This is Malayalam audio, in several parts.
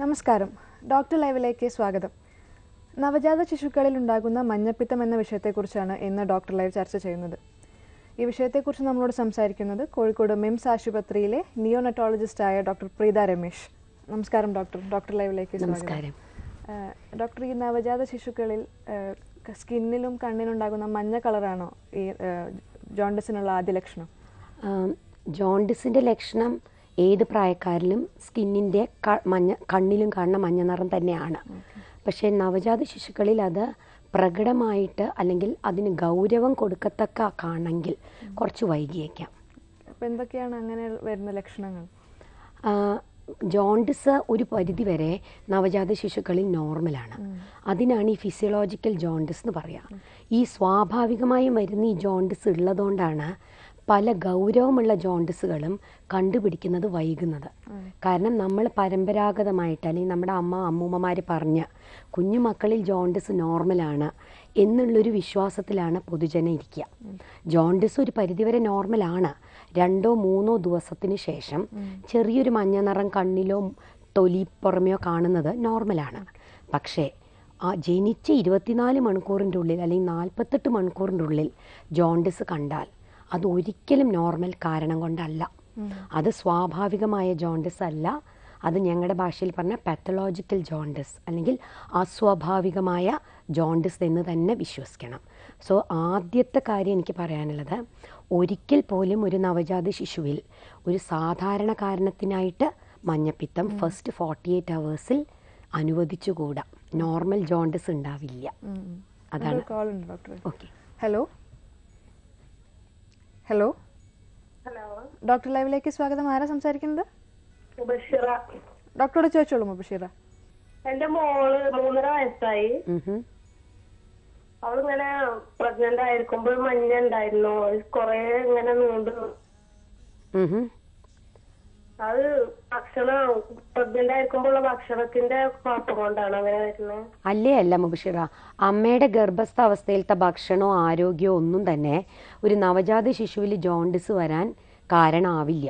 നമസ്കാരം. ഡോക്ടർ ലൈവിലേക്ക് സ്വാഗതം. നവജാത ശിശുക്കളിൽ ഉണ്ടാകുന്ന മഞ്ഞപ്പിത്തം എന്ന വിഷയത്തെക്കുറിച്ചാണ് ഇന്ന് ഡോക്ടർ ലൈവ് ചർച്ച ചെയ്യുന്നത്. ഈ വിഷയത്തെക്കുറിച്ച് നമ്മളോട് സംസാരിക്കുന്നത് കോഴിക്കോട് മിംസ് ആശുപത്രിയിലെ നിയോനറ്റോളജിസ്റ്റായ ഡോക്ടർ പ്രീത രമേശ്. നമസ്കാരം ഡോക്ടർ. ഡോക്ടർ ലൈവിലേക്ക് സ്വാഗതം. നമസ്കാരം. ഡോക്ടർ ഈ നവജാത ശിശുക്കളിൽ സ്കിന്നിലും കണ്ണിലും ഉണ്ടാകുന്ന മഞ്ഞ കളറാണോ ഈ ജോണ്ടസിനുള്ള ആദ്യ ലക്ഷണം? ജോണ്ടിസിന്റെ ലക്ഷണം ഏത് പ്രായക്കാരിലും സ്കിന്നിന്റെ മഞ്ഞ കണ്ണിലും കാണുന്ന മഞ്ഞ നിറം തന്നെയാണ്. പക്ഷേ നവജാത ശിശുക്കളിൽ അത് പ്രകടമായിട്ട് അല്ലെങ്കിൽ അതിന് ഗൗരവം കൊടുക്കത്തക്ക കാണെങ്കിൽ കുറച്ച് വൈകിയേക്കാം. അപ്പോൾ എന്തൊക്കെയാണ് അങ്ങനെ വരുന്ന ലക്ഷണങ്ങൾ? ജോണ്ടിസ് ഒരു പരിധി വരെ നവജാത ശിശുക്കളിൽ നോർമലാണ്. അതിനാണ് ഈ ഫിസിയോളജിക്കൽ ജോണ്ടിസ് എന്ന് പറയുക ഈ സ്വാഭാവികമായും വരുന്ന ഈ ജോണ്ടിസ് ഉള്ളതുകൊണ്ടാണ് പല ഗൗരവമുള്ള ജോണ്ടിസുകളും കണ്ടുപിടിക്കുന്നത് വൈകുന്നത്. കാരണം നമ്മൾ പരമ്പരാഗതമായിട്ട് അല്ലെങ്കിൽ നമ്മുടെ അമ്മ അമ്മൂമ്മമാർ പറഞ്ഞ് കുഞ്ഞു മക്കളിൽ ജോണ്ടിസ് നോർമലാണ് എന്നുള്ളൊരു വിശ്വാസത്തിലാണ് പൊതുജനം ഇരിക്കുക. ജോണ്ടിസ് ഒരു പരിധിവരെ നോർമലാണ്. രണ്ടോ മൂന്നോ ദിവസത്തിന് ശേഷം ചെറിയൊരു മഞ്ഞ നിറം കണ്ണിലോ തൊലി പുറമെയോ കാണുന്നത് നോർമലാണ്. പക്ഷേ ആ ജനിച്ച ഇരുപത്തിനാല് മണിക്കൂറിന്റെ ഉള്ളിൽ അല്ലെങ്കിൽ നാൽപ്പത്തെട്ട് മണിക്കൂറിന്റെ ഉള്ളിൽ ജോണ്ടിസ് കണ്ടാൽ അത് ഒരിക്കലും നോർമൽ കാരണം കൊണ്ടല്ല. അത് സ്വാഭാവികമായ ജോണ്ടിസ് അല്ല. അത് ഞങ്ങളുടെ ഭാഷയിൽ പറഞ്ഞ പാത്തലോജിക്കൽ ജോണ്ടിസ് അല്ലെങ്കിൽ അസ്വാഭാവികമായ ജോണ്ടിസ് എന്ന് തന്നെ വിശ്വസിക്കണം. സോ ആദ്യത്തെ കാര്യം എനിക്ക് പറയാനുള്ളത് ഒരിക്കൽ പോലും ഒരു നവജാത ശിശുവിൽ ഒരു സാധാരണ കാരണത്തിനായിട്ട് മഞ്ഞപ്പിത്തം ഫസ്റ്റ് ഫോർട്ടി എയ്റ്റ് അവേഴ്സിൽ അനുവദിച്ചുകൂടാ. നോർമൽ ജോണ്ടിസ് ഉണ്ടാവില്ല. അതാണ്. ഹലോ ഹലോ ഹലോ ഡോക്ടർ ലൈവിലേക്ക് സ്വാഗതം. ആരാ സംസാരിക്കുന്നത്? ബഷീറ ഡോക്ടറോട് ചോദിച്ചോളൂ മുബഷീറ. എന്റെ മോൾ മൂന്നര വയസ്സായി. അവളിങ്ങനെ പ്രഗ്നന്റ് ആയിരിക്കുമ്പോൾ മഞ്ഞ ഉണ്ടായിരുന്നു. കൊറേ ഇങ്ങനെ നീണ്ടു. അത് ഭക്ഷണം പ്രഗ്നന്റ് ആയിരിക്കുമ്പോഴുള്ള ഭക്ഷണത്തിന്റെ കുഴപ്പം കൊണ്ടാണ് അങ്ങനെ വരുന്നത് അല്ലേ അല്ല മുബഷിറ. അമ്മയുടെ ഗർഭസ്ഥ അവസ്ഥയിലത്തെ ഭക്ഷണമോ ആരോഗ്യമോ ഒന്നും തന്നെ ഒരു നവജാത ശിശുവിൽ ജോണ്ടിസ് വരാൻ കാരണമാവില്ല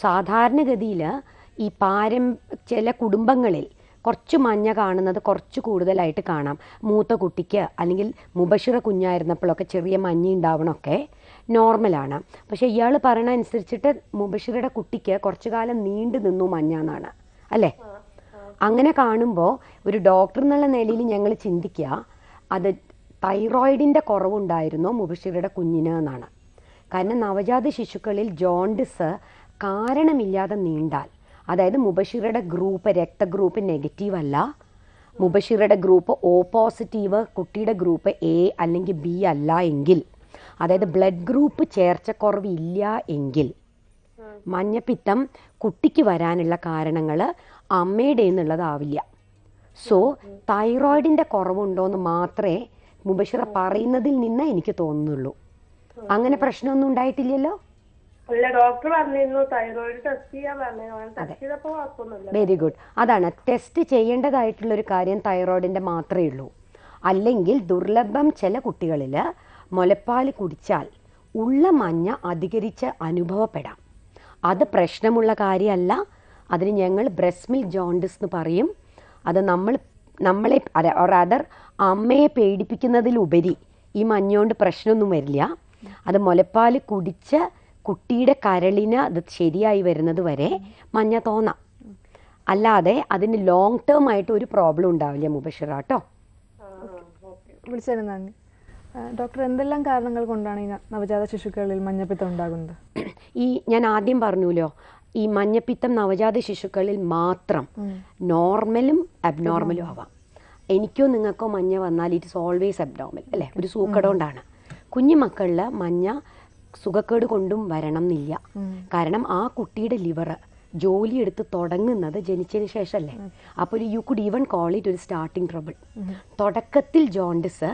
സാധാരണഗതിയിൽ ഈ പാരം ചില കുടുംബങ്ങളിൽ കുറച്ച് മഞ്ഞ കാണുന്നത് കുറച്ച് കൂടുതലായിട്ട് കാണാം. മൂത്ത കുട്ടിക്ക് അല്ലെങ്കിൽ മുബഷിറ കുഞ്ഞായിരുന്നപ്പോഴൊക്കെ ചെറിയ മഞ്ഞ ഉണ്ടാവണമൊക്കെ നോർമലാണ് പക്ഷേ ഇയാൾ പറയണ അനുസരിച്ചിട്ട് മുബഷിറയുടെ കുട്ടിക്ക് കുറച്ചു കാലം നീണ്ടു നിന്നു മഞ്ഞ എന്നാണ് അല്ലേ അങ്ങനെ കാണുമ്പോൾ ഒരു ഡോക്ടർ എന്നുള്ള നിലയിൽ ഞങ്ങൾ ചിന്തിക്കുക അത് തൈറോയിഡിന്റെ കുറവുണ്ടായിരുന്നു മുബഷിറയുടെ കുഞ്ഞിന് എന്നാണ്. കാരണം നവജാത ശിശുക്കളിൽ ജോണ്ടിസ് കാരണമില്ലാതെ നീണ്ടാൽ അതായത് മുബഷിറയുടെ ഗ്രൂപ്പ് രക്തഗ്രൂപ്പ് നെഗറ്റീവ് അല്ല മുബഷിറയുടെ ഗ്രൂപ്പ് ഓ പോസിറ്റീവ് കുട്ടിയുടെ ഗ്രൂപ്പ് എ അല്ലെങ്കിൽ ബി അല്ല എങ്കിൽ അതായത് ബ്ലഡ് ഗ്രൂപ്പ് ചേർച്ചക്കുറവ് ഇല്ല എങ്കിൽ മഞ്ഞപ്പിത്തം കുട്ടിക്ക് വരാനുള്ള കാരണങ്ങൾ അമ്മയുടെ എന്നുള്ളതാവില്ല. സോ തൈറോയിഡിന്റെ കുറവുണ്ടോയെന്ന് മാത്രമേ മുബഷിറ പറയുന്നതിൽ നിന്ന് എനിക്ക് തോന്നുന്നുള്ളൂ. അങ്ങനെ പ്രശ്നമൊന്നും ഉണ്ടായിട്ടില്ലല്ലോ? അല്ല ഡോക്ടർ പറഞ്ഞിരുന്നു തൈറോയിഡ് ടെസ്റ്റ് ചെയ്യാൻ പറഞ്ഞു. വെരി ഗുഡ് അതാണ്. ടെസ്റ്റ് ചെയ്യേണ്ടതായിട്ടുള്ള ഒരു കാര്യം തൈറോയിഡിന്റെ മാത്രമേ ഉള്ളൂ. അല്ലെങ്കിൽ ദുർലഭം ചില കുട്ടികളിൽ മുലപ്പാൽ കുടിച്ചാൽ ഉള്ള മഞ്ഞ അധികരിച്ച് അനുഭവപ്പെടാം. അത് പ്രശ്നമുള്ള കാര്യമല്ല. അതിന് ഞങ്ങൾ ബ്രസ്മിൽ ജോണ്ടിസ് എന്ന് പറയും. അത് നമ്മൾ നമ്മളെ അതർ അമ്മയെ പേടിപ്പിക്കുന്നതിലുപരി ഈ മഞ്ഞോണ്ട് പ്രശ്നമൊന്നും വരില്ല. അത് മുലപ്പാൽ കുടിച്ച് കുട്ടിയുടെ കരളിന് അത് ശരിയായി വരുന്നത് വരെ മഞ്ഞ തോന്നാം. അല്ലാതെ അതിന് ലോങ് ടേം ആയിട്ട് ഒരു പ്രോബ്ലം ഉണ്ടാവില്ല മുബഷിറ കേട്ടോ. ആ, ഡോക്ടർ എന്തെല്ലാം കാരണങ്ങൾ കൊണ്ടാണ് ഈ നവജാത ശിശുക്കളിൽ മഞ്ഞപ്പിത്തം ഉണ്ടാകുന്നത്? ഈ ഞാൻ ആദ്യം പറഞ്ഞല്ലോ ഈ മഞ്ഞപ്പിത്തം നവജാത ശിശുക്കളിൽ മാത്രം നോർമലും അബ്നോർമലും ആവാം. എനിക്കോ നിങ്ങൾക്കോ മഞ്ഞ വന്നാൽ ഇറ്റ്സ് ഓൾവേസ് അബ്നോർമൽ അല്ലേ? ഒരു സൂക്കടോണ്ടാണ് കുഞ്ഞു മക്കളിൽ മഞ്ഞ സുഖക്കേട് കൊണ്ടും വരണം എന്നില്ല കാരണം ആ കുട്ടിയുടെ ലിവർ ജോലിയെടുത്ത് തുടങ്ങുന്നത് ജനിച്ചതിന് ശേഷമല്ലേ? അപ്പോൾ ഒരു you could even call it ഒരു സ്റ്റാർട്ടിങ് ട്രബിൾ തുടക്കത്തിൽ ജോണ്ടിസ്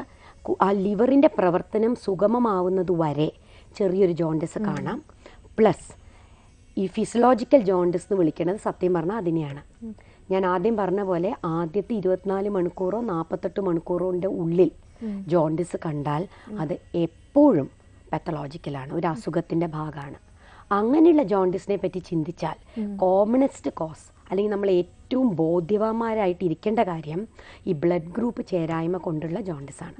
ആ ലിവറിന്റെ പ്രവർത്തനം സുഗമമാവുന്നത് വരെ ചെറിയൊരു ജോണ്ടിസ് കാണാം. പ്ലസ് ഈ ഫിസിയോളജിക്കൽ ജോണ്ടിസ് എന്ന് വിളിക്കുന്നത് സത്യം പറഞ്ഞാൽ അതിനെയാണ്. ഞാൻ ആദ്യം പറഞ്ഞ പോലെ ആദ്യത്തെ ഇരുപത്തിനാല് മണിക്കൂറോ നാൽപ്പത്തെട്ട് മണിക്കൂറോന്റെ ഉള്ളിൽ ജോണ്ടിസ് കണ്ടാൽ അത് എപ്പോഴും പാത്തലോജിക്കലാണ് ഒരു അസുഖത്തിന്റെ ഭാഗമാണ്. അങ്ങനെയുള്ള ജോണ്ടിസിനെ പറ്റി ചിന്തിച്ചാൽ കോമണസ്റ്റ് കോസ് അല്ലെങ്കിൽ നമ്മൾ ഏറ്റവും ബോധ്യവാന്മാരായിട്ട് ഇരിക്കേണ്ട കാര്യം ഈ ബ്ലഡ് ഗ്രൂപ്പ് ചേരായ്മ കൊണ്ടുള്ള ജോണ്ടിസ് ആണ്.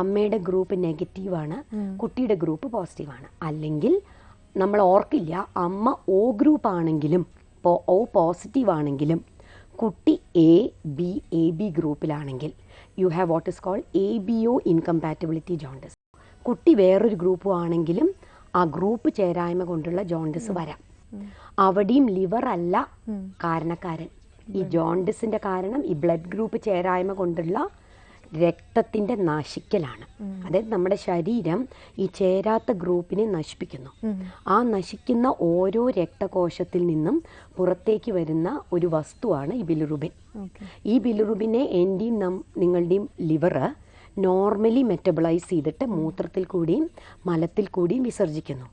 അമ്മയുടെ ഗ്രൂപ്പ് നെഗറ്റീവ് ആണ് കുട്ടിയുടെ ഗ്രൂപ്പ് പോസിറ്റീവാണ് അല്ലെങ്കിൽ നമ്മൾ ഓർക്കില്ല അമ്മ ഒ ഗ്രൂപ്പ് ആണെങ്കിലും ഒ പോസിറ്റീവ് ആണെങ്കിലും കുട്ടി A B A B ഗ്രൂപ്പിലാണെങ്കിൽ you have what is called A B O incompatibility jaundice കുട്ടി വേറൊരു ഗ്രൂപ്പും ആണെങ്കിലും ആ ഗ്രൂപ്പ് ചേരായ്മ കൊണ്ടുള്ള ജോണ്ടസ് വരാം. അവിടെയും ലിവർ അല്ല കാരണക്കാരൻ. ഈ ജോണ്ടിസിന്റെ കാരണം ഈ ബ്ലഡ് ഗ്രൂപ്പ് ചേരായ്മ കൊണ്ടുള്ള രക്തത്തിന്റെ നശിക്കലാണ്. അതായത് നമ്മുടെ ശരീരം ഈ ചേരാത്ത ഗ്രൂപ്പിനെ നശിപ്പിക്കുന്നു. ആ നശിക്കുന്ന ഓരോ രക്തകോശത്തിൽ നിന്നും പുറത്തേക്ക് വരുന്ന ഒരു വസ്തുവാണ് ഈ ബിലുറുബിൻ. ഈ ബിലുറുബിനെ എന്റെയും നം നിങ്ങളുടെയും ലിവറ് നോർമലി മെറ്റബിളൈസ് ചെയ്തിട്ട് മൂത്രത്തിൽ കൂടിയും മലത്തിൽ കൂടിയും വിസർജിക്കുന്നു.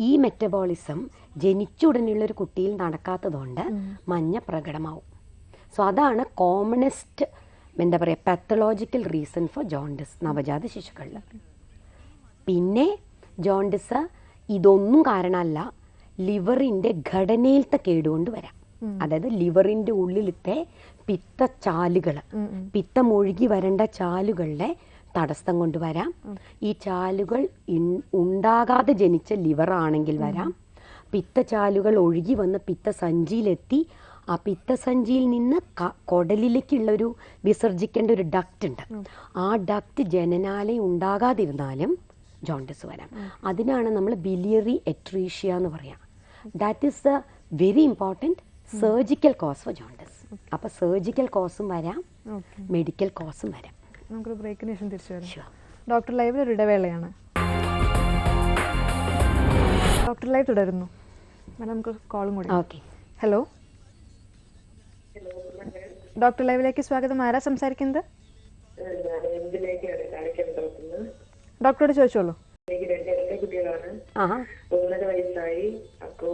ഈ മെറ്റബോളിസം ജനിച്ച ഉടനെയുള്ള ഒരു കുട്ടിയിൽ നടക്കാത്തതുകൊണ്ട് മഞ്ഞ പ്രകടമാവും. സോ അതാണ് കോമണസ്റ്റ് എന്താ പറയുക പാത്തലോജിക്കൽ റീസൺ ഫോർ ജോണ്ടിസ് നവജാത ശിശുക്കളിൽ. പിന്നെ ജോണ്ടിസ് ഇതൊന്നും കാരണമല്ല ലിവറിന്റെ ഘടനയിലത്തെ കേടുകൊണ്ട് വരാം. അതായത് ലിവറിന്റെ ഉള്ളിലത്തെ പിത്തച്ചാലുകൾ. പിത്തം ഒഴുകി വരേണ്ട ചാലുകളുടെ തടസ്സം കൊണ്ട് വരാം. ഈ ചാലുകൾ ഉണ്ടാകാതെ ജനിച്ച ലിവർ ആണെങ്കിൽ വരാം. പിത്തചാലുകൾ ഒഴുകി വന്ന് പിത്തസഞ്ചിയിലെത്തി ആ പിത്തസഞ്ചിയിൽ നിന്ന് കൊടലിലേക്കുള്ള ഒരു വിസർജിക്കേണ്ട ഒരു ഡക്റ്റ് ഉണ്ട്. ആ ഡക്റ്റ് ജനനാലയം ഉണ്ടാകാതിരുന്നാലും ജോണ്ടസ് വരാം. അതിനാണ് നമ്മൾ ബിലിയറി എട്രീഷ്യ എന്ന് പറയാം. That is the very important surgical cause for jaundice അപ്പോൾ സർജിക്കൽ കോസും വരാം. മെഡിക്കൽ കോസും വരാം. നമുക്കൊരു ബ്രേക്കിന് ശേഷം തിരിച്ചു വരാം. ഡോക്ടർ ലൈവിൽ ഒരു ഇടവേളയാണ്. ഡോക്ടർ ലൈവ് തുടരുന്നു. മാഡം നമുക്ക് കോളും കൂടി. ഓക്കെ ഹലോ ഡോക്ടർ ലൈവിലേക്ക് സ്വാഗതം. ആരാ സംസാരിക്കുന്നത്? ഡോക്ടറോട് ചോദിച്ചോളൂ. കുട്ടികളാണ്. ഒന്നര വയസ്സായി. അപ്പോ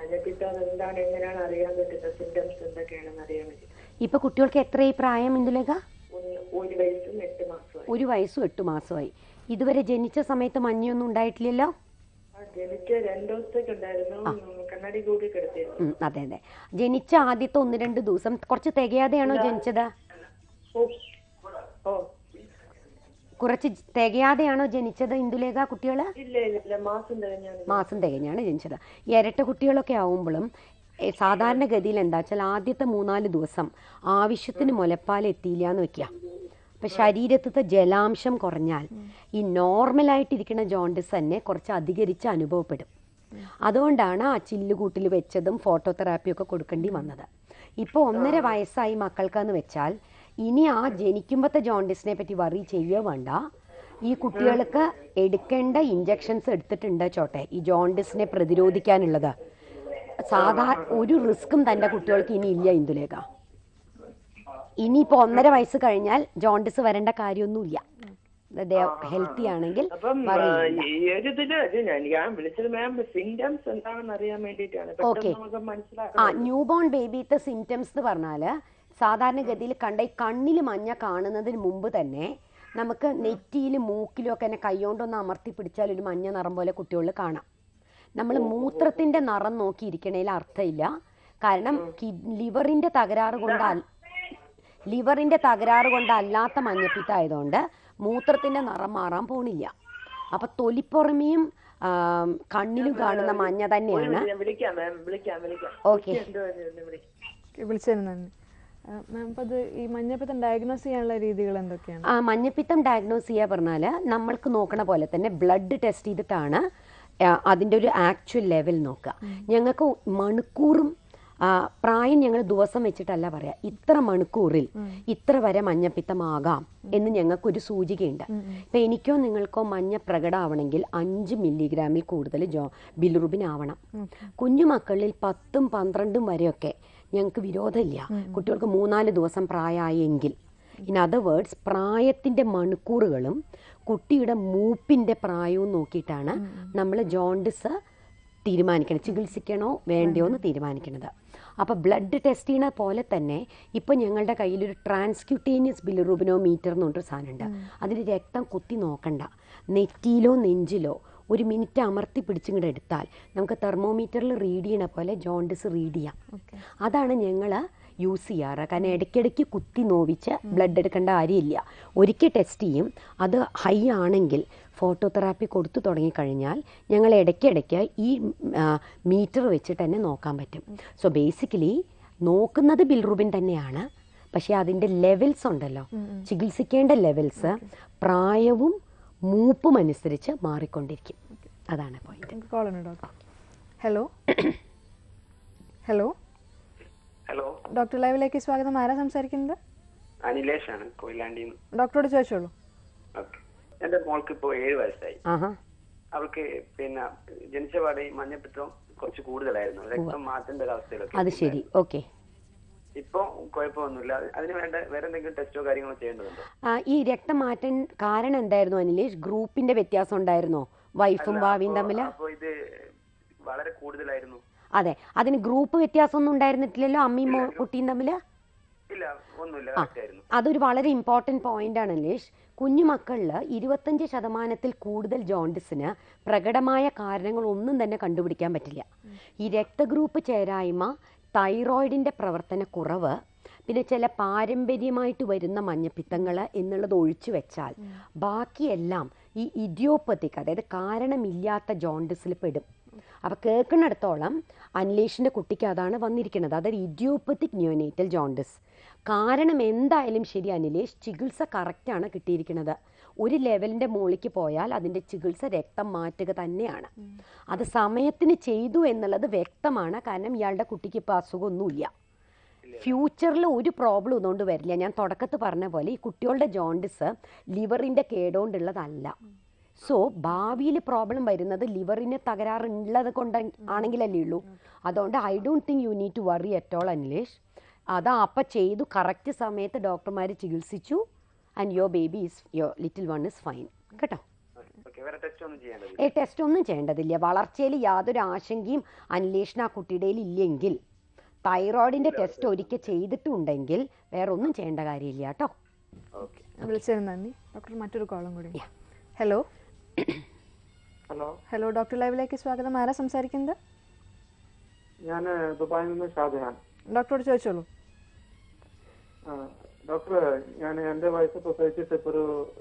മഞ്ഞപ്പിത്തം എന്താണ് എങ്ങനെയാണ് അറിയാൻ പറ്റുന്നത്? സിംറ്റംസ് എന്തൊക്കെയാണെന്ന് അറിയാൻ പറ്റുന്നത് ഇപ്പൊ കുട്ടികൾക്ക് എത്രയായി പ്രായം ഇന്ദുലേഖ? ഒരു വയസ്സും എട്ട് മാസമായി. ഒരു വയസ്സും എട്ട് മാസമായി. ഇതുവരെ ജനിച്ച സമയത്ത് മഞ്ഞൊന്നും ഉണ്ടായിട്ടില്ലല്ലോ? അതെ അതെ. ജനിച്ച ആദ്യത്തെ ഒന്ന് രണ്ട് ദിവസം കുറച്ച് തികയാതെയാണോ ജനിച്ചത്? ഓ. കുറച്ച് തികയാതെയാണോ ജനിച്ചത് ഇന്ദുലേഖ കുട്ടികൾ ഇല്ല മാസം തികഞ്ഞാണ്. ജനിച്ചത്. ഇരട്ട കുട്ടികളൊക്കെ ആവുമ്പോഴും സാധാരണ സാധാരണഗതിയിൽ എന്താ വെച്ചാൽ ആദ്യത്തെ മൂന്നാൽ ദിവസം ആവശ്യത്തിന് മുലപ്പാൽ എത്തിയില്ല എന്ന് വെക്കുക. അപ്പം ശരീരത്തിലെ ജലാംശം കുറഞ്ഞാൽ ഈ നോർമലായിട്ടിരിക്കുന്ന ജോണ്ടിസ് തന്നെ കുറച്ച് അധികരിച്ച് അനുഭവപ്പെടും. അതുകൊണ്ടാണ് ആ ചില്ലുകൂട്ടിൽ വെച്ചതും ഫോട്ടോതെറാപ്പിയൊക്കെ കൊടുക്കേണ്ടി വന്നത്. ഇപ്പൊ ഒന്നര വയസ്സായി മക്കൾക്കെന്ന് വെച്ചാൽ ഇനി ആ ജനിക്കുമ്പോഴത്തെ ജോണ്ടിസിനെ പറ്റി വറി ചെയ്യുക വേണ്ട. ഈ കുട്ടികൾക്ക് എടുക്കേണ്ട ഇഞ്ചെക്ഷൻസ് എടുത്തിട്ടുണ്ട് ചോട്ടെ ഈ ജോണ്ടിസിനെ പ്രതിരോധിക്കാനുള്ളത്. സാധാരണ ഒരു റിസ്ക്കും തന്റെ കുട്ടികൾക്ക് ഇനി ഇല്ല ഇന്ദുലേഖ. ഇനിയിപ്പോൾ ഒന്നര വയസ്സ് കഴിഞ്ഞാൽ ജോണ്ടിസ് വരേണ്ട കാര്യമൊന്നുമില്ല. ഹെൽത്തി ആണെങ്കിൽ ഓക്കെ ആ, ന്യൂ ബോൺ ബേബിത്തെ സിംറ്റംസ് എന്ന് പറഞ്ഞാൽ സാധാരണഗതിയിൽ കണ്ട ഈ കണ്ണിൽ മഞ്ഞ കാണുന്നതിന് മുമ്പ് തന്നെ നമുക്ക് നെറ്റിയിലും മൂക്കിലും ഒക്കെ എന്നെ കൈകൊണ്ടൊന്ന് അമർത്തി പിടിച്ചാൽ ഒരു മഞ്ഞ നിറം പോലെ കുട്ടികളിൽ കാണാം. നമ്മൾ മൂത്രത്തിന്റെ നിറം നോക്കിയിരിക്കണേൽ അർത്ഥമില്ല. കാരണം ലിവറിന്റെ തകരാറ് കൊണ്ട് ലിവറിന്റെ ലിവറിന്റെ തകരാറ് കൊണ്ട് അല്ലാത്ത മഞ്ഞപ്പിത്തായതുകൊണ്ട് മൂത്രത്തിന്റെ നിറം മാറാൻ പോണില്ല. അപ്പൊ തൊലിപ്പുറമേയും ആം, കണ്ണിലും കാണുന്ന മഞ്ഞ തന്നെയാണ്. ഞാൻ വിളിക്കാം വിളിക്കാം. വിളിക്കാം. ഓക്കെ വിളിച്ചു വിളിച്ചതിന് നന്ദി. ഈ മഞ്ഞപ്പിത്തം ഡയഗ്നോസ് ചെയ്യാനുള്ള രീതികൾ എന്തൊക്കെയാണ്? ആ മഞ്ഞപ്പിത്തം ഡയഗ്നോസ് ചെയ്യുക പറഞ്ഞാൽ നമ്മൾക്ക് നോക്കണ പോലെ തന്നെ ബ്ലഡ് ടെസ്റ്റ് ചെയ്തിട്ടാണ് അതിന്റെ അതിന്റെ ഒരു ആക്ച്വൽ ലെവൽ നോക്കുക. ഞങ്ങൾക്ക് മണിക്കൂറും പ്രായം ഞങ്ങൾ ദിവസം വെച്ചിട്ടല്ല പറയാം. ഇത്ര മണിക്കൂറിൽ ഇത്ര വരെ മഞ്ഞപ്പിത്തമാകാം എന്ന് ഞങ്ങൾക്കൊരു സൂചികയുണ്ട്. ഇപ്പം എനിക്കോ നിങ്ങൾക്കോ മഞ്ഞ പ്രകടമാവണമെങ്കിൽ അഞ്ച് മില്ലിഗ്രാമിൽ കൂടുതൽ ജോ ബിലുറുബിനാവണം ആവണം. കുഞ്ഞു മക്കളിൽ പത്തും പന്ത്രണ്ടും വരെയൊക്കെ ഞങ്ങൾക്ക് വിരോധമില്ല. കുട്ടികൾക്ക് മൂന്നാൽ ദിവസം പ്രായമായെങ്കിൽ ഇൻ അതർ വേർഡ്സ് പ്രായത്തിന്റെ മണിക്കൂറുകളും കുട്ടിയുടെ മൂപ്പിന്റെ പ്രായവും നോക്കിയിട്ടാണ് നമ്മൾ ജോണ്ടിസ് തീരുമാനിക്കണം ചികിത്സിക്കണോ വേണ്ടയോ എന്ന് തീരുമാനിക്കുന്നത് അപ്പോൾ ബ്ലഡ് ടെസ്റ്റ് ചെയ്യണ പോലെ തന്നെ ഇപ്പോൾ ഞങ്ങളുടെ കയ്യിലൊരു ട്രാൻസ്ക്യൂട്ടേനിയസ് ബിലിറൂബിനോ മീറ്റർ എന്ന് പറഞ്ഞൊരു സാധനമുണ്ട്. അതിൽ രക്തം കുത്തി നോക്കണ്ട. നെറ്റിയിലോ നെഞ്ചിലോ ഒരു മിനിറ്റ് അമർത്തി പിടിച്ചിങ്ങോട്ട് എടുത്താൽ നമുക്ക് തെർമോമീറ്ററിൽ റീഡ് ചെയ്യണ പോലെ ജോണ്ടിസ് റീഡ് ചെയ്യാം. അതാണ് ഞങ്ങൾ യൂസ് ചെയ്യാറ്. കാരണം ഇടയ്ക്കിടയ്ക്ക് കുത്തി നോവിച്ച് ബ്ലഡ് എടുക്കേണ്ട കാര്യമില്ല. ഒരിക്കൽ ടെസ്റ്റ് ചെയ്യും. അത് ഹൈ ആണെങ്കിൽ ഫോട്ടോതെറാപ്പി കൊടുത്തു തുടങ്ങിക്കഴിഞ്ഞാൽ ഞങ്ങൾ ഇടയ്ക്കിടയ്ക്ക് ഈ മീറ്റർ വെച്ചിട്ട് തന്നെ നോക്കാൻ പറ്റും. സോ ബേസിക്കലി നോക്കുന്നത് ബിൽറുബിൻ തന്നെയാണ്. പക്ഷേ അതിന്റെ ലെവൽസ് ഉണ്ടല്ലോ. ചികിത്സിക്കേണ്ട ലെവൽസ് പ്രായവും മൂപ്പും അനുസരിച്ച് മാറിക്കൊണ്ടിരിക്കും. അതാണ് point doctor. Hello hello hello doctor ലൈവിലേക്ക് സ്വാഗതം. ആരാ സംസാരിക്കുന്നത്? അനിലേഷാണ് കൊയിലാണ്ടി നിന്ന് ഡോക്ടറോട് ചോദിച്ചോളൂ. ഓക്കെ. എന്റെ മോൾക്ക് ഇപ്പോ ഏഴ് വയസ്സായി. ആഹാ. അവൾക്ക് പിന്നെ ജനിച്ച പാടെ മഞ്ഞപ്പിത്തം കുറച്ച് കൂടുതലായിരുന്നു. രക്തം മാറ്റേണ്ട ഒരു അവസ്ഥയിലൊക്കെ അത് ശരി. ഓക്കെ. ഇപ്പൊ കുഴപ്പമൊന്നുമില്ല. അതിന് വേണ്ട വേറെ എന്തെങ്കിലും ടെസ്റ്റോ കാര്യങ്ങളോ ചെയ്യേണ്ടതുണ്ടോ? ആ, ഈ രക്തം മാറ്റാൻ കാരണം എന്തായിരുന്നു അനിലേഷ്? ഗ്രൂപ്പിന്റെ വ്യത്യാസം ഉണ്ടായിരുന്നോ? വൈഫും ഭാവിയും തമ്മിൽ? അപ്പോ ഇത് വളരെ കൂടുതലായിരുന്നു. അതെ. അതിന് ഗ്രൂപ്പ് വ്യത്യാസമൊന്നും ഉണ്ടായിരുന്നിട്ടില്ലല്ലോ? അമ്മയും മോ- കുട്ടിയും തമ്മിൽ ഇല്ല ഒന്നുമില്ല. ആയിരുന്നു. അതൊരു വളരെ ഇമ്പോർട്ടന്റ് പോയിന്റ് ആണ് അനിലേഷ്. കുഞ്ഞുമക്കളിൽ ഇരുപത്തഞ്ച് ശതമാനത്തിൽ കൂടുതൽ ജോണ്ടിസിന് പ്രകടമായ കാരണങ്ങൾ ഒന്നും തന്നെ കണ്ടുപിടിക്കാൻ പറ്റില്ല. ഈ രക്തഗ്രൂപ്പ് ചേരായ്മ തൈറോയിഡിന്റെ പ്രവർത്തന കുറവ് പിന്നെ ചില പാരമ്പര്യമായിട്ട് വരുന്ന മഞ്ഞപ്പിത്തങ്ങൾ എന്നുള്ളത് ഒഴിച്ചു വെച്ചാൽ ബാക്കിയെല്ലാം ഈ ഇഡിയോപ്പത്തിക് അതായത് കാരണമില്ലാത്ത ജോണ്ടിസിൽ പെടും. അപ്പോൾ കേൾക്കുന്നിടത്തോളം അനിലേഷിന്റെ കുട്ടിക്ക് അതാണ് വന്നിരിക്കുന്നത്. അതായത് ഇഡിയോപ്പത്തിക് ന്യൂനേറ്റൽ ജോണ്ടിസ് കാരണം എന്തായാലും ശരി അനിലേഷ് ചികിത്സ കറക്റ്റാണ് കിട്ടിയിരിക്കുന്നത്. ഒരു ലെവലിന്റെ മുകളിലേക്ക് പോയാൽ അതിന്റെ ചികിത്സ രക്തം മാറ്റുക തന്നെയാണ്. അത് സമയത്തിന് ചെയ്തു എന്നുള്ളത് വ്യക്തമാണ്. കാരണം ഇയാളുടെ കുട്ടിക്ക് ഇപ്പോൾ അസുഖമൊന്നുമില്ല. ഫ്യൂച്ചറിൽ ഒരു പ്രോബ്ലം ഇതുകൊണ്ട് വരില്ല. ഞാൻ തുടക്കത്ത് പറഞ്ഞ പോലെ ഈ കുട്ടികളുടെ ജോണ്ടിസ് ലിവറിന്റെ കേടുകൊണ്ടുള്ളതല്ല. സോ ഭാവിയിൽ പ്രോബ്ലം വരുന്നത് ലിവറിന് തകരാറുള്ളത് കൊണ്ട് ആണെങ്കിലല്ലേ ഉള്ളൂ. അതുകൊണ്ട് I don't think you need to worry at all Anilesh അതാ അപ്പം ചെയ്തു. കറക്റ്റ് സമയത്ത് ഡോക്ടർമാർ ചികിത്സിച്ചു. And your baby is your little one is fine കേട്ടോ? ഏ ടെസ്റ്റ് ഒന്നും ചെയ്യേണ്ടതില്ല. വളർച്ചയിൽ യാതൊരു ആശങ്കയും അന്വേഷണ ആ കുട്ടിയുടെ ഇല്ലെങ്കിൽ തൈറോയിഡിന്റെ ടെസ്റ്റ് ഒരിക്കൽ ചെയ്തിട്ടുണ്ടെങ്കിൽ വേറെ ഒന്നും ചെയ്യേണ്ട കാര്യമില്ല കേട്ടോ. ഓക്കെ വിളിച്ചതിന് നന്ദി. ഡോക്ടർ മറ്റൊരു കോളും കൂടി. ഹലോ ഹലോ ഹലോ ഡോക്ടർ ലൈവിലേക്ക് സ്വാഗതം. ആരാ സംസാരിക്കുന്നത്? ഞാൻ ദുബായിൽ നിന്ന് ഷാജഹാൻ. ഡോക്ടറോട് ചോദിച്ചോളൂ. ആ, ഡോക്ടർ ഞാൻ എന്റെ വയസ്സ് പ്രസവിച്ചിട്ട് ഇപ്പൊ ഒരു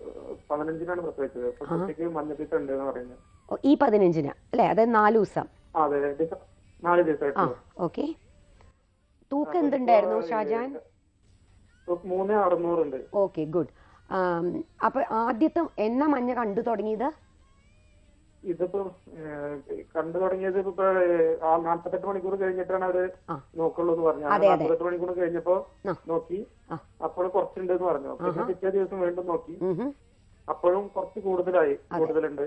പതിനഞ്ചിനാണ് പ്രസവിച്ചത്. ഇപ്പൊ കുട്ടിക്ക് മഞ്ഞപ്പിത്തം ഉണ്ട് എന്ന് പറയുന്നത്. ഓ, ഈ പതിനഞ്ചിന് അല്ലേ? അതായത് നാല് ദിവസം. ആ, അതെ ഡിസ- നാല് ആ ഓക്കെ. തൂക്കം എന്തുണ്ടായിരുന്നു ഷാജാൻ? മൂന്ന് അറുന്നൂറുണ്ട്. Okay good. അപ്പോൾ ആദ്യത്തെ എന്നാ മഞ്ഞ കണ്ടു തുടങ്ങിയത്? ഇതിപ്പോ കണ്ടു തുടങ്ങിയത് ഇപ്പൊ ആ നാല്പത്തെട്ട് മണിക്കൂർ കഴിഞ്ഞിട്ടാണ് അവർ. നോക്കുള്ളൂ എന്ന് പറഞ്ഞു. നാല്പത്തെട്ട് മണിക്കൂർ കഴിഞ്ഞപ്പോ നോക്കി. അപ്പോൾ കുറച്ചുണ്ട് എന്ന് പറഞ്ഞു പിന്നെ പിറ്റേ ദിവസം വീണ്ടും നോക്കി. അപ്പോഴും കുറച്ച് കൂടുതലായി കൂടുതലുണ്ട്.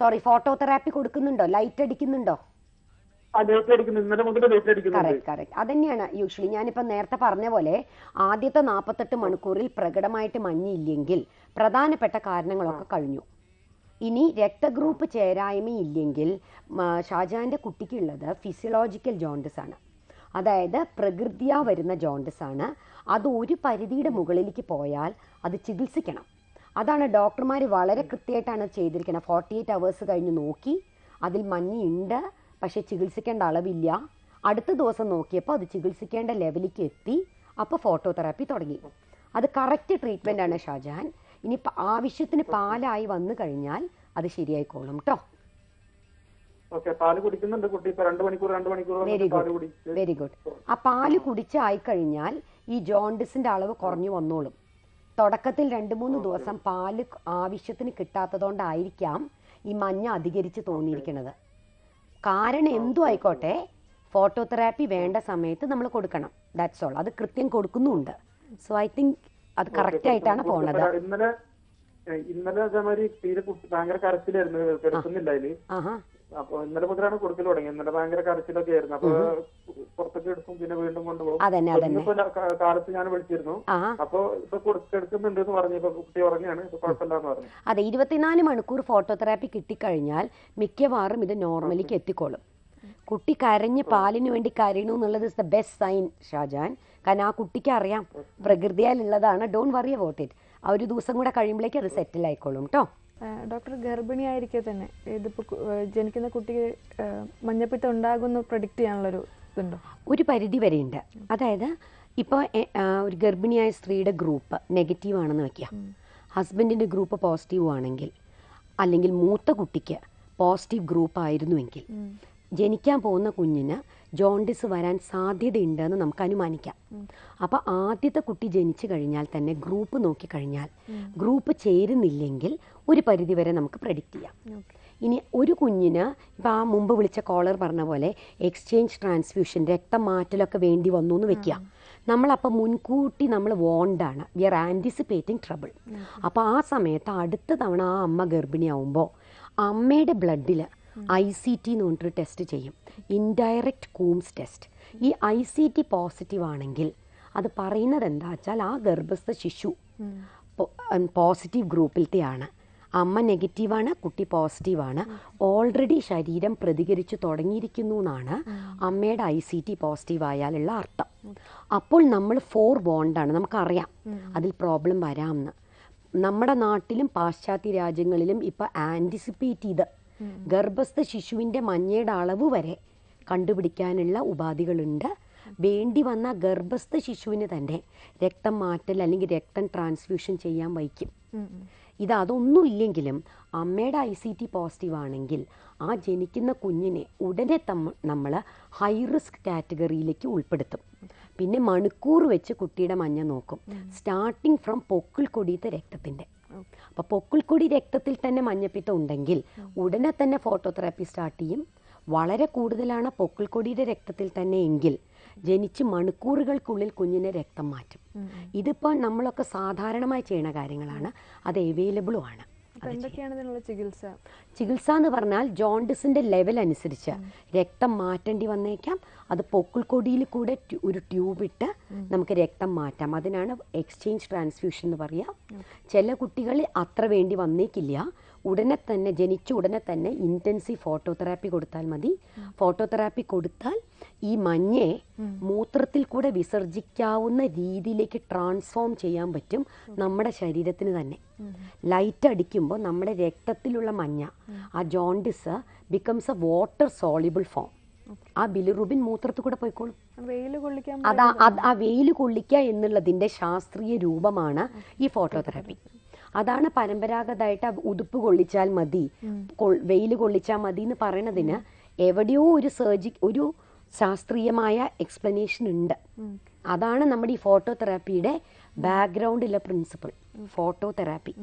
സോറി ഫോട്ടോതെറാപ്പി കൊടുക്കുന്നുണ്ടോ? ലൈറ്റ് അടിക്കുന്നുണ്ടോ അതന്നെയാണ് യൂഷ്വലി ഞാനിപ്പോ നേരത്തെ പറഞ്ഞ പോലെ ആദ്യത്തെ നാൽപ്പത്തെട്ട് മണിക്കൂറിൽ പ്രകടമായിട്ട് മഞ്ഞില്ലെങ്കിൽ പ്രധാനപ്പെട്ട കാരണങ്ങളൊക്കെ കഴിഞ്ഞു. ഇനി രക്തഗ്രൂപ്പ് ചേരായ്മയില്ലെങ്കിൽ ഷാജാന്റെ കുട്ടിക്കുള്ളത് ഫിസിയോളജിക്കൽ ജോണ്ടിസ് ആണ്. അതായത് പ്രകൃതിയാ വരുന്ന ജോണ്ടിസ് ആണ്. അത് ഒരു പരിധിയുടെ മുകളിലേക്ക് പോയാൽ അത് ചികിത്സിക്കണം. അതാണ് ഡോക്ടർമാർ വളരെ കൃത്യമായിട്ടാണ് ചെയ്തിരിക്കുന്നത്. ഫോർട്ടി എയ്റ്റ് അവേഴ്സ് കഴിഞ്ഞ് നോക്കി അതിൽ മഞ്ഞുണ്ട് പക്ഷേ ചികിത്സിക്കേണ്ട അളവില്ല. അടുത്ത ദിവസം നോക്കിയപ്പോൾ അത് ചികിത്സിക്കേണ്ട ലെവലിലേക്ക് എത്തി. അപ്പോൾ ഫോട്ടോതെറാപ്പി തുടങ്ങി. അത് കറക്റ്റ് ട്രീറ്റ്മെന്റ് ആണ് ഷാജഹാൻ. ഇനി ആവശ്യത്തിന് പാലായി വന്നു കഴിഞ്ഞാൽ അത് ശരിയായിക്കോളും കേട്ടോ. Very good. Very good. ആ പാൽ കുടിച്ച് ആയിക്കഴിഞ്ഞാൽ ഈ ജോണ്ടിസിന്റെ അളവ് കുറഞ്ഞു വന്നോളും. തുടക്കത്തിൽ രണ്ട് മൂന്ന് ദിവസം പാൽ ആവശ്യത്തിന് കിട്ടാത്തതുകൊണ്ടായിരിക്കാം ഈ മഞ്ഞ അധികരിച്ച് തോന്നിയിരിക്കുന്നത് കാരണം എന്തും ആയിക്കോട്ടെ ഫോട്ടോതെറാപ്പി വേണ്ട സമയത്ത് നമ്മൾ കൊടുക്കണം. ദാറ്റ്സ് ഓൾ അത് കൃത്യം കൊടുക്കുന്നുണ്ട്. സോ ഐ തിങ്ക് അത് കറക്റ്റ് ആയിട്ടാണ് പോണത്. ഇന്നലെ ഇന്നലെ അതേമാതിരി തീരെ ഭയങ്കര കരച്ചിലായിരുന്നു. കിടക്കുന്നില്ല അതിൽ. അപ്പൊ ഇന്നലെ മുതലാണ് കൊടുക്കൽ തുടങ്ങി ഇന്നലെ ഭയങ്കര കരച്ചിലൊക്കെ ആയിരുന്നു. അപ്പൊ അതന്നെ അതന്നെ. കാലത്ത് ഞാൻ വിളിച്ചിരുന്നു. അപ്പൊ ഇപ്പൊ കൊടുക്കെടുക്കുന്നുണ്ട് എന്ന് പറഞ്ഞു ഇപ്പൊ കുട്ടി കുഴപ്പമില്ലാന്ന് പറഞ്ഞു. അതെ ഇരുപത്തിനാല് മണിക്കൂർ ഫോട്ടോതെറാപ്പി കിട്ടിക്കഴിഞ്ഞാൽ മിക്കവാറും ഇത് നോർമലിക്ക് എത്തിക്കോളും. കുട്ടി കരഞ്ഞ് പാലിന് വേണ്ടി കരയണു എന്നുള്ളത് is the best sign Shajan. കാരണം ആ കുട്ടിക്ക് അറിയാം പ്രകൃതിയാലുള്ളതാണ്. ഡോണ്ട് വറി അബൌട്ട് ഇറ്റ് ആ ഒരു ദിവസം കൂടെ കഴിയുമ്പോഴേക്കും അത് സെറ്റിൽ ആയിക്കോളും കേട്ടോ ഡോക്ടർ ഗർഭിണിയായിരിക്കെ തന്നെ. ഇതിപ്പോ ജനിക്കുന്ന കുട്ടിക്ക് മഞ്ഞപ്പിത്തം ഉണ്ടാകുമെന്ന് പ്രൊഡിക്ട് ചെയ്യാനുള്ളൊരു ഒരു പരിധി വരെയുണ്ട്. അതായത് ഇപ്പോൾ ഒരു ഗർഭിണിയായ സ്ത്രീയുടെ ഗ്രൂപ്പ് നെഗറ്റീവ് ആണെന്ന് വയ്ക്കുക ഹസ്ബൻഡിന്റെ ഗ്രൂപ്പ് പോസിറ്റീവ് ആണെങ്കിൽ അല്ലെങ്കിൽ മൂത്ത കുട്ടിക്ക് പോസിറ്റീവ് ഗ്രൂപ്പ് ആയിരുന്നുവെങ്കിൽ ജനിക്കാൻ പോകുന്ന കുഞ്ഞിന് ജോണ്ടിസ് വരാൻ സാധ്യതയുണ്ടെന്ന് നമുക്ക് അനുമാനിക്കാം. അപ്പോൾ ആദ്യത്തെ കുട്ടി ജനിച്ചു കഴിഞ്ഞാൽ തന്നെ ഗ്രൂപ്പ് നോക്കിക്കഴിഞ്ഞാൽ ഗ്രൂപ്പ് ചേരുന്നില്ലെങ്കിൽ ഒരു പരിധിവരെ നമുക്ക് പ്രഡിക്റ്റ് ചെയ്യാം. ഇനി ഒരു കുഞ്ഞിന് ഇപ്പം ആ മുമ്പ് വിളിച്ച കോളർ പറഞ്ഞ പോലെ എക്സ്ചേഞ്ച് ട്രാൻസ്ഫ്യൂഷൻ രക്തം മാറ്റലൊക്കെ വേണ്ടി വന്നു എന്ന് വെക്കുക നമ്മളപ്പോൾ മുൻകൂട്ടി നമ്മൾ വോണ്ടാണ് വി ആർ ആന്റിസിപ്പേറ്റിംഗ് ട്രബിൾ അപ്പോൾ ആ സമയത്ത് അടുത്ത തവണ ആ അമ്മ ഗർഭിണിയാവുമ്പോൾ അമ്മയുടെ ബ്ലഡിൽ ഐ സി ടി എന്ന് പറഞ്ഞിട്ടൊരു ടെസ്റ്റ് ചെയ്യും. ഇൻഡയറക്റ്റ് കൂംസ് ടെസ്റ്റ് ഈ ഐ സി ടി പോസിറ്റീവ് ആണെങ്കിൽ അത് പറയുന്നത് എന്താ വെച്ചാൽ ആ ഗർഭസ്ഥ ശിശു പോസിറ്റീവ് ഗ്രൂപ്പിലത്തെയാണ് അമ്മ നെഗറ്റീവാണ് കുട്ടി പോസിറ്റീവാണ്. ഓൾറെഡി ശരീരം പ്രതികരിച്ചു തുടങ്ങിയിരിക്കുന്നു എന്നാണ് അമ്മയുടെ ഐ സി ടി പോസിറ്റീവ് ആയാലുള്ള അർത്ഥം. അപ്പോൾ നമ്മൾ ഫോർ ബോണ്ടാണ് നമുക്കറിയാം അതിൽ പ്രോബ്ലം വരാമെന്ന് നമ്മുടെ നാട്ടിലും പാശ്ചാത്യ രാജ്യങ്ങളിലും ഇപ്പം ആന്റിസിപ്പേറ്റ് ചെയ്ത് ഗർഭസ്ഥ ശിശുവിന്റെ മഞ്ഞയുടെ അളവ് വരെ കണ്ടുപിടിക്കാനുള്ള ഉപാധികളുണ്ട്. വേണ്ടി വന്ന ഗർഭസ്ഥ ശിശുവിന് തന്നെ രക്തം മാറ്റൽ അല്ലെങ്കിൽ രക്തം ട്രാൻസ്ഫ്യൂഷൻ ചെയ്യാൻ വയ്ക്കും. ഇത് അതൊന്നുമില്ലെങ്കിലും അമ്മയുടെ ഐ സി ടി പോസിറ്റീവ് ആണെങ്കിൽ ആ ജനിക്കുന്ന കുഞ്ഞിനെ ഉടനെ തമ്മ നമ്മൾ ഹൈ റിസ്ക് കാറ്റഗറിയിലേക്ക് ഉൾപ്പെടുത്തും. പിന്നെ മണിക്കൂർ വെച്ച് കുട്ടിയുടെ മഞ്ഞ നോക്കും. സ്റ്റാർട്ടിങ് ഫ്രം പൊക്കിൾ കൊടിയത്തെ രക്തത്തിന്റെ. അപ്പോൾ പൊക്കിൾ കൊടി രക്തത്തിൽ തന്നെ മഞ്ഞപ്പിത്തം ഉണ്ടെങ്കിൽ ഉടനെ തന്നെ ഫോട്ടോതെറാപ്പി സ്റ്റാർട്ട് ചെയ്യും. വളരെ കൂടുതലാണ് പൊക്കിൾ കൊടിയുടെ രക്തത്തിൽ തന്നെ എങ്കിൽ ജനിച്ച് മണിക്കൂറുകൾക്കുള്ളിൽ കുഞ്ഞിനെ രക്തം മാറ്റും. ഇതിപ്പോൾ നമ്മളൊക്കെ സാധാരണമായി ചെയ്യുന്ന കാര്യങ്ങളാണ്. അത് അവൈലബിളും ആണ്. ചികിത്സ? ചികിത്സ എന്ന് പറഞ്ഞാൽ ജോണ്ടിസിന്റെ ലെവൽ അനുസരിച്ച് രക്തം മാറ്റേണ്ടി വന്നേക്കാം. അത് പൊക്കിൾക്കൊടിയിൽ കൂടെ ഒരു ട്യൂബ് ഇട്ട് നമുക്ക് രക്തം മാറ്റാം. അതിനാണ് എക്സ്ചേഞ്ച് ട്രാൻസ്ഫ്യൂഷൻ എന്ന് പറയുക ചില കുട്ടികളിൽ അത്ര വേണ്ടി വന്നേക്കില്ല. ഉടനെ തന്നെ ജനിച്ച ഉടനെ തന്നെ ഇന്റൻസീവ് ഫോട്ടോതെറാപ്പി കൊടുത്താൽ മതി. ഫോട്ടോതെറാപ്പി കൊടുത്താൽ ഈ മഞ്ഞെ മൂത്രത്തിൽ കൂടെ വിസർജിക്കാവുന്ന രീതിയിലേക്ക് ട്രാൻസ്ഫോം ചെയ്യാൻ പറ്റും നമ്മുടെ ശരീരത്തിന് തന്നെ. ലൈറ്റ് അടിക്കുമ്പോൾ നമ്മുടെ രക്തത്തിലുള്ള മഞ്ഞ ആ jaundice becomes a water soluble form ആ ബിലിറുബിൻ മൂത്രത്തിൽ കൂടെ പോയിക്കോളും. അതാ ആ വെയിൽ കൊള്ളിക്കുക എന്നുള്ളതിന്റെ ശാസ്ത്രീയ രൂപമാണ് ഈ ഫോട്ടോതെറാപ്പി അതാണ് പരമ്പരാഗതമായിട്ട് ഉടുപ്പ് കൊള്ളിച്ചാൽ മതി. വെയിൽ കൊള്ളിച്ചാൽ മതി എന്ന് പറയണതിന് എവിടെയോ ഒരു സർജി ഒരു ശാസ്ത്രീയമായ എക്സ്പ്ലനേഷൻ ഉണ്ട്. അതാണ് നമ്മുടെ ഈ ഫോട്ടോ തെറാപ്പിയുടെ ബാക്ക്ഗ്രൗണ്ടിലെ പ്രിൻസിപ്പിൾ ഫോട്ടോതെറാപ്പി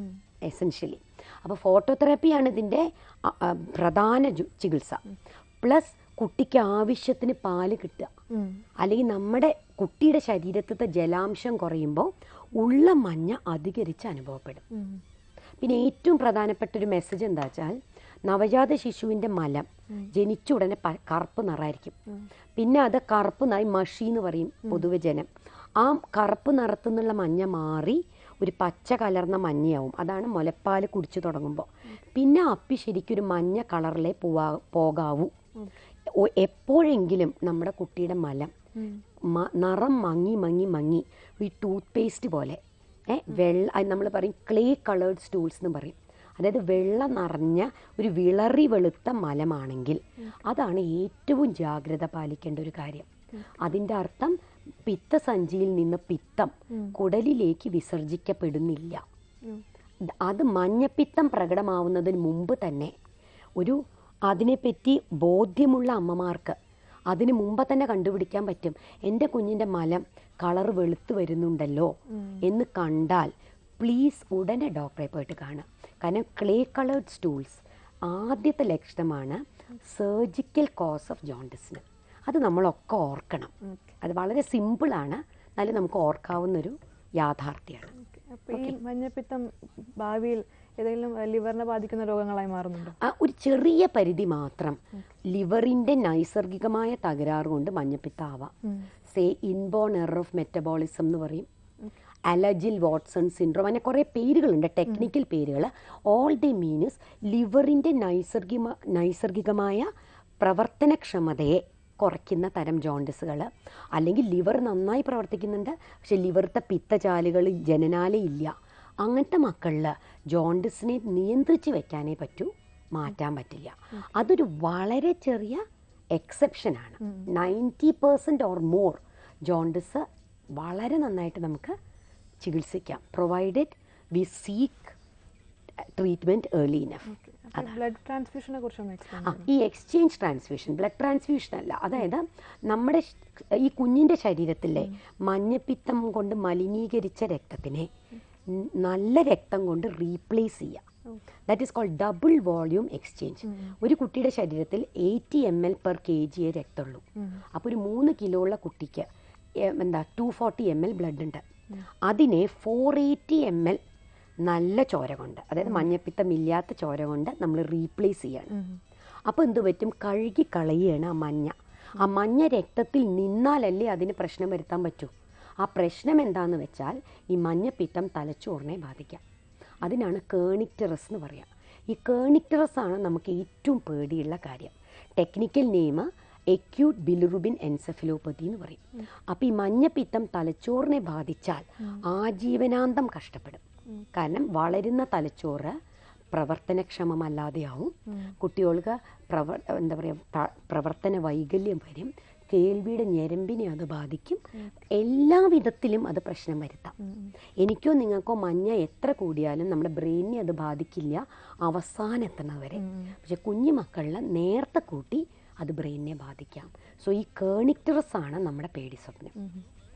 എസെൻഷ്യലി അപ്പോൾ ഫോട്ടോ തെറാപ്പിയാണ് ഇതിന്റെ പ്രധാന ചികിത്സ. പ്ലസ് കുട്ടിക്ക് ആവശ്യത്തിന് പാൽ കിട്ടുക. അല്ലെങ്കിൽ നമ്മുടെ കുട്ടിയുടെ ശരീരത്തിലത്തെ ജലാംശം കുറയുമ്പോൾ ഉള്ള മഞ്ഞ അധികരിച്ച് അനുഭവപ്പെടും. പിന്നെ ഏറ്റവും പ്രധാനപ്പെട്ട ഒരു മെസ്സേജ് എന്താ വെച്ചാൽ നവജാത ശിശുവിന്റെ മലം ജനിച്ച ഉടനെ കറുപ്പ് നിറായിരിക്കും പിന്നെ അത് കറുപ്പ് നായി മഷി എന്ന് പറയും പൊതുവെ ജനം ആ കറുപ്പ് നിറത്തുനിന്നുള്ള മഞ്ഞ മാറി ഒരു പച്ച കലർന്ന മഞ്ഞയാവും. അതാണ് മുലപ്പാൽ കുടിച്ചു തുടങ്ങുമ്പോൾ പിന്നെ അപ്പി ശരിക്കും ഒരു മഞ്ഞ കളറിലേ പോവാ പോകാവൂ. എപ്പോഴെങ്കിലും നമ്മുടെ കുട്ടിയുടെ മലം നിറം മങ്ങി മങ്ങി മങ്ങി ഈ ടൂത്ത് പേസ്റ്റ് പോലെ. ഏ വെള്ള നമ്മൾ പറയും ക്ലേ കളേർഡ് സ്റ്റൂൾസ് എന്ന് പറയും. അതായത് വെള്ള നിറഞ്ഞ ഒരു വിളറി വെളുത്ത മലമാണെങ്കിൽ അതാണ് ഏറ്റവും ജാഗ്രത പാലിക്കേണ്ട ഒരു കാര്യം. അതിന്റെ അർത്ഥം പിത്തസഞ്ചിയിൽ നിന്ന് പിത്തം കുടലിലേക്ക് വിസർജിക്കപ്പെടുന്നില്ല. അത് മഞ്ഞപ്പിത്തം പ്രകടമാവുന്നതിന് മുമ്പ് തന്നെ ഒരു അതിനെപ്പറ്റി ബോധ്യമുള്ള അമ്മമാർക്ക് അതിന് മുമ്പ് തന്നെ കണ്ടുപിടിക്കാൻ പറ്റും. എന്റെ കുഞ്ഞിന്റെ മലം കളർ വെളുത്ത് വരുന്നുണ്ടല്ലോ എന്ന് കണ്ടാൽ പ്ലീസ് ഉടനെ ഡോക്ടറെ പോയിട്ട് കാണുക. കാരണം ക്ലേ കളേർഡ് സ്റ്റൂൾസ് ആദ്യത്തെ ലക്ഷണമാണ് സർജിക്കൽ കോസ് ഓഫ് ജോണ്ടിസിന് അത് നമ്മളൊക്കെ ഓർക്കണം. അത് വളരെ സിമ്പിളാണ് എന്നാലും നമുക്ക് ഓർക്കാവുന്നൊരു യാഥാർത്ഥ്യമാണ്. അപ്പോൾ ഈ മഞ്ഞപ്പിത്തം ഭാവിയിൽ ഏതെങ്കിലും ലിവറിനെ ബാധിക്കുന്ന രോഗങ്ങളായി മാറുന്നുണ്ടോ? ആ ഒരു ചെറിയ പരിധി മാത്രം. ലിവറിന്റെ നൈസർഗികമായ തകരാറ് കൊണ്ട് മഞ്ഞപ്പിത്താവാം. Say inborn error of metabolism എന്ന് പറയും. അലജിൽ വാട്സൺ സിൻഡ്രോം അങ്ങനെ കുറേ പേരുകളുണ്ട് ടെക്നിക്കൽ പേരുകൾ ഓൾ ദി മീൻസ് ലിവറിന്റെ നൈസർഗിക നൈസർഗികമായ പ്രവർത്തനക്ഷമതയെ കുറയ്ക്കുന്ന തരം ജോണ്ടിസുകൾ. അല്ലെങ്കിൽ ലിവർ നന്നായി പ്രവർത്തിക്കുന്നുണ്ട്. പക്ഷേ ലിവറിത്തെ പിത്തചാലുകൾ ജനനാലേ ഇല്ല. അങ്ങനത്തെ മക്കളിൽ ജോണ്ടിസിനെ നിയന്ത്രിച്ച് വെക്കാനേ പറ്റൂ മാറ്റാൻ പറ്റില്ല. അതൊരു വളരെ ചെറിയ എക്സെപ്ഷനാണ് ninety percent or more jaundice വളരെ നന്നായിട്ട് നമുക്ക് ചികിത്സിക്കാം. Provided we seek treatment early enough blood ട്രാൻസ്ഫ്യൂഷനെ കുറിച്ചൊന്ന് എക്സ്പ്ലെയിൻ ആ ഈ എക്സ്ചേഞ്ച് ട്രാൻസ്ഫ്യൂഷൻ ബ്ലഡ് ട്രാൻസ്ഫ്യൂഷൻ അല്ല. അതായത് നമ്മുടെ ഈ കുഞ്ഞിന്റെ ശരീരത്തിലെ മഞ്ഞപ്പിത്തം കൊണ്ട് മലിനീകരിച്ച രക്തത്തിനെ നല്ല രക്തം കൊണ്ട് റീപ്ലേസ് ചെയ്യുക that is called double volume exchange ഒരു കുട്ടിയുടെ ശരീരത്തിൽ eighty M L per K ജിയെ രക്തമുള്ളൂ. അപ്പോൾ ഒരു മൂന്ന് കിലോ ഉള്ള കുട്ടിക്ക് എന്താ two forty M L blood ഉണ്ട്. അതിനെ ഫോർ എയ്റ്റി എം എൽ നല്ല ചോര കൊണ്ട് അതായത് മഞ്ഞപ്പിത്തമില്ലാത്ത ചോര കൊണ്ട് നമ്മൾ റീപ്ലേസ് ചെയ്യണം. അപ്പോൾ എന്ത് പറ്റും? കഴുകി കളയുകയാണ് ആ മഞ്ഞ. ആ മഞ്ഞ രക്തത്തിൽ നിന്നാലല്ലേ അതിന് പ്രശ്നം വരുത്താൻ പറ്റൂ. ആ പ്രശ്നം എന്താണെന്ന് വെച്ചാൽ ഈ മഞ്ഞപ്പിത്തം തലച്ചോറിനെ ബാധിക്കാം. അതിനാണ് കേണിക്ടറസ് എന്ന് പറയാം. ഈ കേണിക്ടറസ് ആണ് നമുക്ക് ഏറ്റവും പേടിയുള്ള കാര്യം. Technical name acute bilirubin encephalopathy എന്ന് പറയും. അപ്പോൾ ഈ മഞ്ഞപ്പിത്തം തലച്ചോറിനെ ബാധിച്ചാൽ ആജീവനാന്തം കഷ്ടപ്പെടും. കാരണം വളരുന്ന തലച്ചോറ് പ്രവർത്തനക്ഷമമല്ലാതെയാവും. കുട്ടികൾക്ക് പ്രവർ എന്താ പറയുക പ്രവർത്തന വൈകല്യം വരും. കേൾവിയുടെ ഞരമ്പിനെ അത് ബാധിക്കും. എല്ലാ വിധത്തിലും അത് പ്രശ്നം വരുത്താം. എനിക്കോ നിങ്ങൾക്കോ മഞ്ഞ എത്ര കൂടിയാലും നമ്മുടെ ബ്രെയിനിനെ അത് ബാധിക്കില്ല അവസാനം എത്തുന്നത് വരെ പക്ഷെ കുഞ്ഞു മക്കളിൽ നേരത്തെ കൂട്ടി അത് ബ്രെയിനിനെ ബാധിക്കാം. സോ ഈ കേണിക്ടറസ് ആണ് നമ്മുടെ പേടി സ്വപ്നം.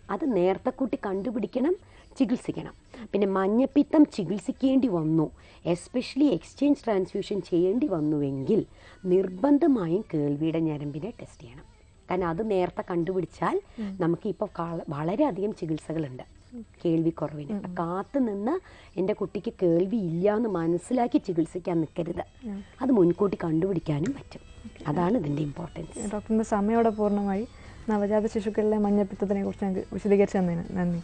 അത് നേരത്തെ കൂട്ടി കണ്ടുപിടിക്കണം ചികിത്സിക്കണം. പിന്നെ മഞ്ഞപ്പിത്തം ചികിത്സിക്കേണ്ടി വന്നു. എസ്പെഷ്യലി എക്സ്ചേഞ്ച് ട്രാൻസ്ഫ്യൂഷൻ ചെയ്യേണ്ടി വന്നുവെങ്കിൽ നിർബന്ധമായും കേൾവിയുടെ ഞരമ്പിനെ ടെസ്റ്റ് ചെയ്യണം. കാരണം അത് നേരത്തെ കണ്ടുപിടിച്ചാൽ നമുക്ക് ഇപ്പോൾ വളരെയധികം ചികിത്സകളുണ്ട് കേൾവിക്കുറവിന്. കാത്തു നിന്ന് എന്റെ കുട്ടിക്ക് കേൾവി ഇല്ല എന്ന് മനസ്സിലാക്കി ചികിത്സിക്കാൻ നിൽക്കരുത്. അത് മുൻകൂട്ടി കണ്ടുപിടിക്കാനും പറ്റും. അതാണ് ഇതിന്റെ ഇമ്പോർട്ടൻസ് ഡോക്ടറിന്റെ സമയോടെ പൂർണമായി. നവജാത ശിശുക്കളിലെ മഞ്ഞപ്പിത്തത്തിനെ കുറിച്ച് ഞങ്ങൾക്ക് വിശദീകരിച്ചു തന്നതിന് നന്ദി.